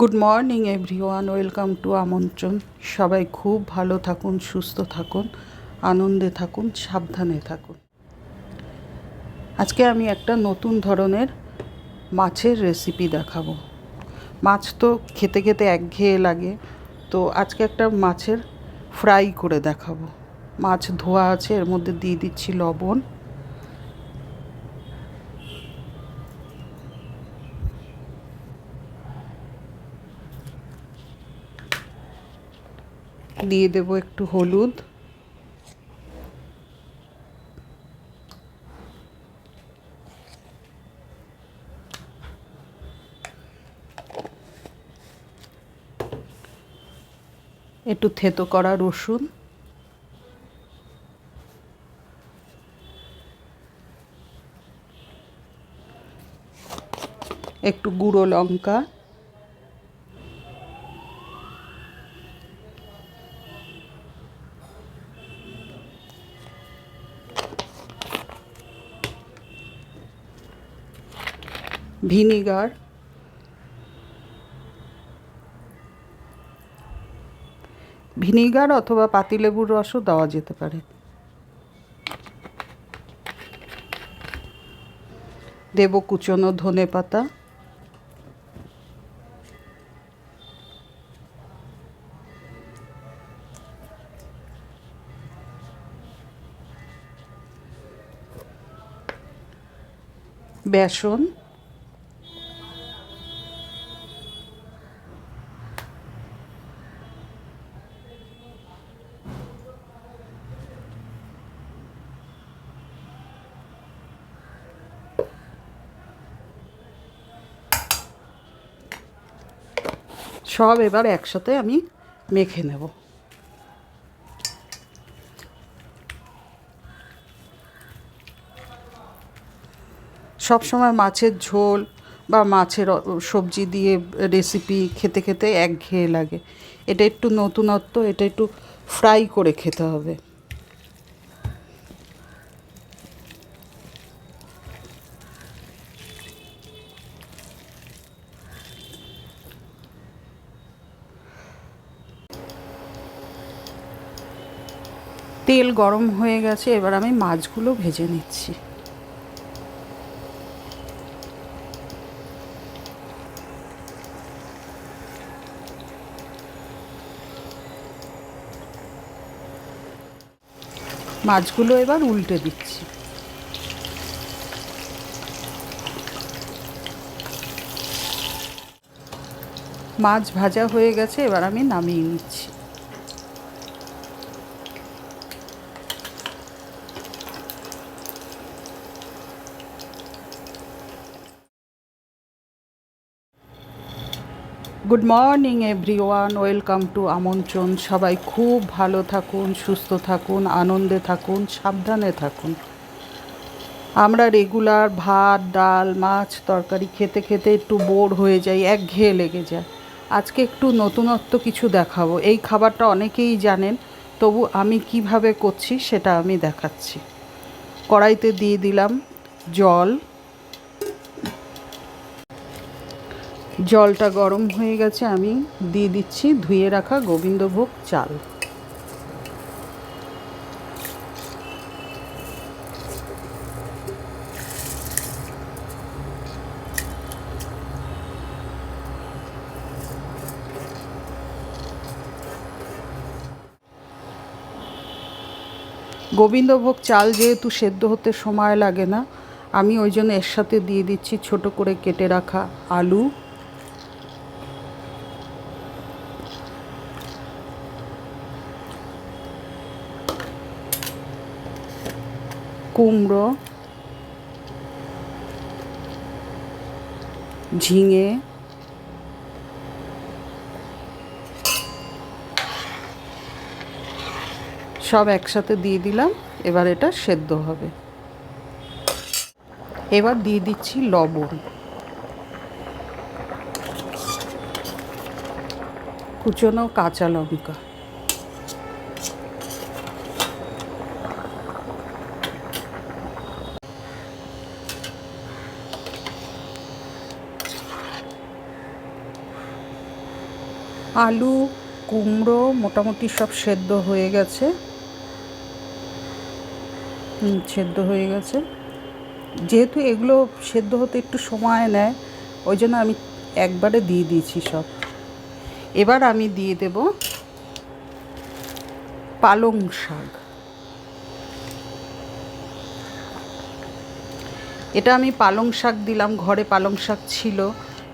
Good morning everyone welcome to Amantran সবাই খুব ভালো থাকুন, সুস্থ থাকুন, আনন্দে থাকুন, সাবধানে থাকুন। আজকে আমি একটা নতুন ধরনের মাছের রেসিপি দেখাবো। মাছ তো খেতে খেতে একঘেয়ে লাগে। তো আজকে একটা মাছের ফ্রাই করে দেখাবো। মাছ ধোয়া আছে, এর মধ্যে দিয়ে দিচ্ছি লবণ। দিয়ে দেবো একটু হলুদ। একটু থেতো করা রসুন। একটু গুঁড়ো লঙ্কা। ভিনিগার। ভিনিগার অথবা পাতিলেবুর রসও দেওয়া যেতে পারে। দেব কুচনো ধনে পাতা। বেসন। সব এবার একসাথে আমি মেখে নেব। সব সময় মাছের ঝোল বা মাছের সবজি দিয়ে রেসিপি খেতে খেতে একঘেয়ে লাগে। এটা একটু নতুনত্ব, এটা একটু ফ্রাই করে খেতে হবে। তেল গরম হয়ে গেছে, এবার আমি মাছগুলো ভেজে নিচ্ছি। মাছগুলো এবার উল্টে দিচ্ছি। মাছ ভাজা হয়ে গেছে, এবার আমি নামিয়ে নিচ্ছি। Good morning everyone welcome to Amantran সবাই খুব ভালো থাকুন, সুস্থ থাকুন, আনন্দে থাকুন, সাবধানে থাকুন। আমরা রেগুলার ভাত, ডাল, মাছ, তরকারি খেতে খেতে একটু বোর হয়ে যাই, এক ঘেয়ে লেগে যায়। আজকে একটু নতুনত্ব কিছু দেখাবো। এই খাবারটা অনেকেই জানেন, তবু আমি কীভাবে করছি সেটা আমি দেখাচ্ছি। কড়াইতে দিয়ে দিলাম জল জলটা গরম হয়ে গেছে, আমি দিয়ে দিচ্ছি ধুয়ে রাখা গোবিন্দভোগ চাল। গোবিন্দভোগ চাল যেহেতু সেদ্ধ হতে সময় লাগে না, আমি ওই জন্য এর সাথে দিয়ে দিচ্ছি ছোট করে কেটে রাখা আলু। কুমড়ো, ঝিঙে, সব একসাথে দিয়ে দিলাম, এবার এটা সেদ্ধ হবে। এবার দিয়ে দিচ্ছি লবণ। কুচনো কাঁচা লঙ্কা। আলু, কুমড়ো মোটামুটি সব সেদ্ধ হয়ে গেছে। সেদ্ধ হয়ে গেছে। যেহেতু এগুলো সেদ্ধ হতে একটু সময় নেয়, ওই জন্য আমি একবারে দিয়ে দিয়েছি সব। এবার আমি দিয়ে দেব পালং শাক। এটা আমি পালং শাক দিলাম, ঘরে পালং শাক ছিল।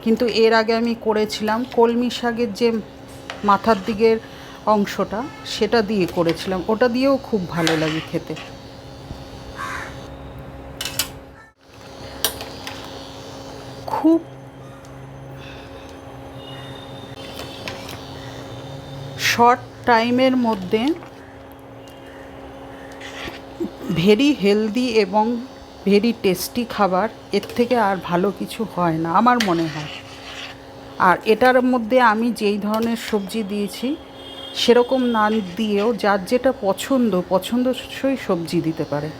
কিন্তু এর আগে আমি করেছিলাম কলমি শাকের যে মাথার দিকের অংশটা, সেটা দিয়ে করেছিলাম। ওটা দিয়েও খুব ভালো লাগে খেতে। খুব শর্ট টাইমের মধ্যে ভেরি হেলদি এবং ভেরি টেস্টি খাবার, এর থেকে আর ভালো কিছু হয় না, আমার মনে হয়। আর এটার মধ্যে আমি যেই ধরনের সবজি দিয়েছি, সেরকম না দিয়েও যার যেটা পছন্দ, পছন্দসই সবজি দিতে পারে।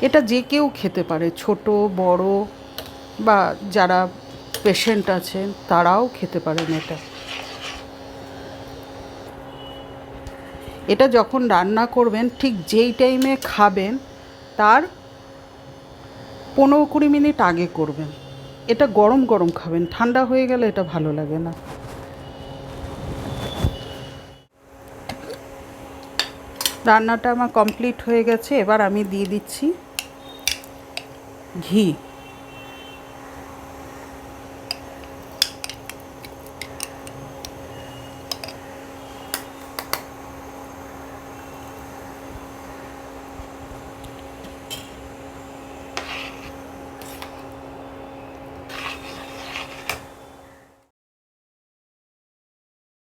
এটা যে কেউ খেতে পারে, ছোট, বড়, বা যারা পেশেন্ট আছেন, তারাও খেতে পারেন এটা। এটা যখন রান্না করবেন, ঠিক যেই টাইমে খাবেন, তার পনেরো কুড়ি মিনিট আগে করবেন। এটা গরম গরম খাবেন। ঠান্ডা হয়ে গেলে এটা ভালো লাগে না। রান্নাটা আমার কমপ্লিট হয়ে গেছে। এবার আমি দিয়ে দিচ্ছি ঘি।